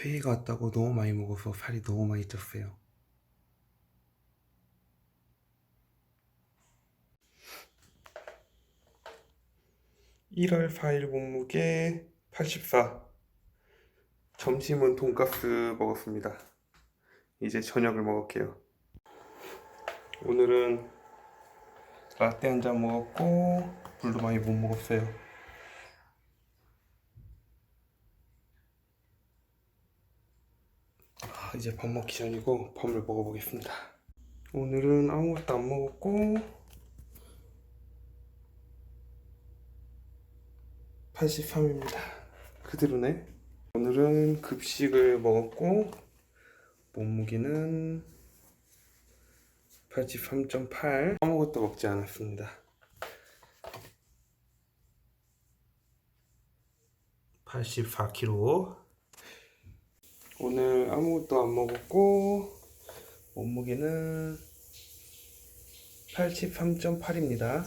회의가 왔다고 너무 많이 먹어서 살이 너무 많이 쪘어요. (1월 4일) 몸무게 (84) 점심은 돈가스 먹었습니다. 이제 저녁을 먹을게요. 오늘은 라떼 한 잔 먹었고 물도 많이 못 먹었어요. 아, 이제 밥 먹기 전이고 밥을 먹어보겠습니다. 오늘은 아무것도 안 먹었고 83입니다. 그대로네. 오늘은 급식을 먹었고 몸무게는 83.8 아무것도 먹지 않았습니다. 84kg 오늘 아무것도 안 먹었고 몸무게는 83.8입니다.